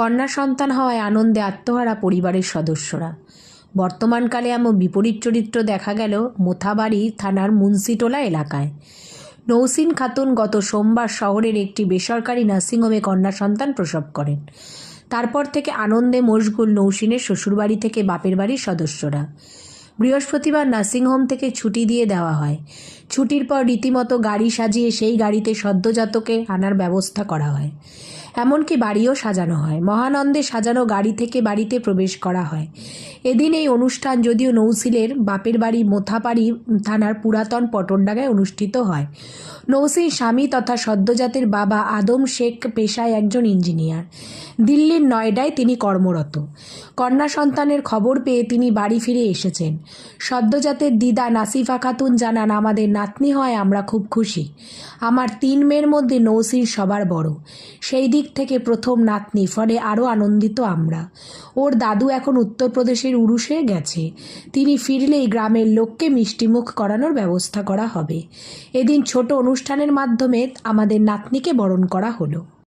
কন্যা সন্তান হওয়ায় আনন্দে আত্মহারা পরিবারের সদস্যরা। বর্তমানকালে এমন বিপরীত চরিত্র দেখা গেল মোথাবাড়ি থানার মুন্সিটোলা এলাকায়। নৌসিন খাতুন গত সোমবার শহরের একটি বেসরকারি নার্সিংহোমে কন্যা সন্তান প্রসব করেন। তারপর থেকে আনন্দে মশগুল নৌসিনের শ্বশুরবাড়ি থেকে বাপের বাড়ির সদস্যরা। বৃহস্পতিবার নার্সিংহোম থেকে ছুটি দিয়ে দেওয়া হয়। ছুটির পর রীতিমতো গাড়ি সাজিয়ে সেই গাড়িতে সদ্যজাতকে আনার ব্যবস্থা করা হয়। এমনকি বাড়িও সাজানো হয়। মহানন্দে সাজানো গাড়ি থেকে বাড়িতে প্রবেশ করা হয়। এদিন এই অনুষ্ঠান যদিও নৌসিলের বাপের বাড়ি মোথাপাড়ি থানার পুরাতন পটনডাঙ্গায় অনুষ্ঠিত হয়। নৌসিল স্বামী তথা সদ্যজাতের বাবা আদম শেখ পেশায় একজন ইঞ্জিনিয়ার। দিল্লির নয়ডায় তিনি কর্মরত। কন্যা সন্তানের খবর পেয়ে তিনি বাড়ি ফিরে এসেছেন। সদ্যজাতের দিদা নাসিফা খাতুন জানান, আমাদের নাতনি হয় আমরা খুব খুশি। আমার তিন মেয়ের মধ্যে নৌসির সবার বড়। সেই দিক থেকে প্রথম নাতনি, ফলে আরও আনন্দিত আমরা। ওর দাদু এখন উত্তরপ্রদেশের উরুষে গেছে। তিনি ফিরলেই গ্রামের লোককে মিষ্টিমুখ করানোর ব্যবস্থা করা হবে। এদিন ছোট অনুষ্ঠানের মাধ্যমে আমাদের নাতনিকে বরণ করা হলো।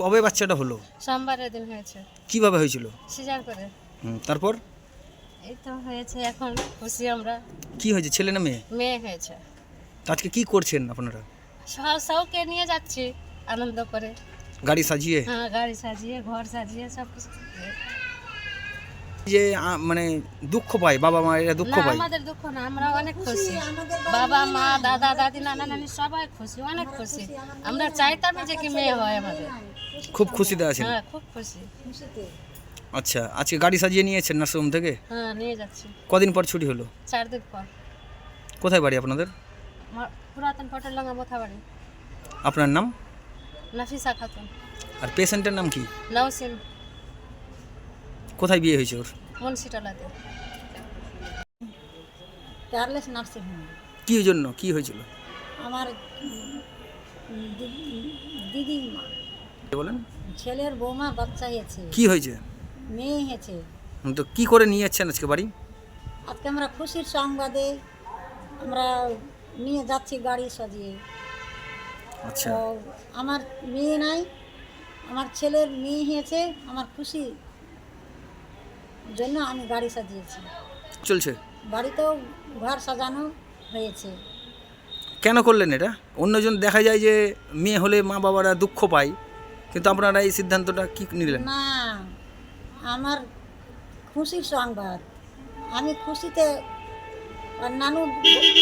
কবে বাচ্চাটা হলো? সোমবারের দিন হয়েছে। কীভাবে হয়েছিল? সিজার করে। হুম, তারপর? এই তো হয়েছে এখন খুশি আমরা। কি হয়েছে ছেলে না মেয়ে? মেয়ে হয়েছে। তো আজকে কি করছেন আপনারা? সব সবকে নিয়ে যাচ্ছি আনন্দ করে। গাড়ি সাজিয়ে? হ্যাঁ গাড়ি সাজিয়ে ঘর সাজিয়ে সব কিছু যে মানে দুঃখ পাই বাবা মা এরা দুঃখ পায়। আমাদের দুঃখ না আমরা অনেক খুশি। বাবা মা দাদা দাদি নানা নানি সবাই খুশি অনেক খুশি। আমরা চাইতাম যে কি মেয়ে হয় আমাদের। খুব খুশিতে আছেন? হ্যাঁ খুব খুশি। আচ্ছা আজকে গাড়ি সাজিয়ে নিয়েছেন নার্সিংহোম থেকে? হ্যাঁ নিয়ে যাচ্ছি। কদিন পর ছুটি হলো? চার দিন পর। কোথায় বাড়ি আপনাদের? পুরাতন পটল লঙ্গা মোথা বাড়ি। আপনার নাম? নাফিসা খাতুন। আর পেশেন্টের নাম কি? নৌসিন কোথায় বিয়ে হয়েছে ওর? মুন্সিটলাতে। কেয়ারলেস নার্সিং হোম কি জন্য? কি হয়েছিল? আমার দিদি মা। বলেন? ছেলের বৌমা বাচ্চা হয়েছে। কি হয়েছে? মেয়ে হয়েছে। তো কি করে নিয়ে যাচ্ছেন আজকে বাড়ি? আজকে আমরা খুশির সংবাদে আমরা নিয়ে যাচ্ছি গাড়ি সাজিয়ে। আচ্ছা। আমার মেয়ে নাই আমার ছেলের মেয়ে হয়েছে আমার খুশি জন্য আমি গাড়ি সাজিয়েছি। চলছে? বাড়িতেও ঘর সাজানো হয়েছে। কেন করলেন এটা? অন্যজন দেখা যায় যে মেয়ে হলে মা বাবারা দুঃখ পায় কিন্তু আপনারা এই সিদ্ধান্তটা কি নিলেন? না আমার খুশির সংবাদ। আমি খুশিতে নানু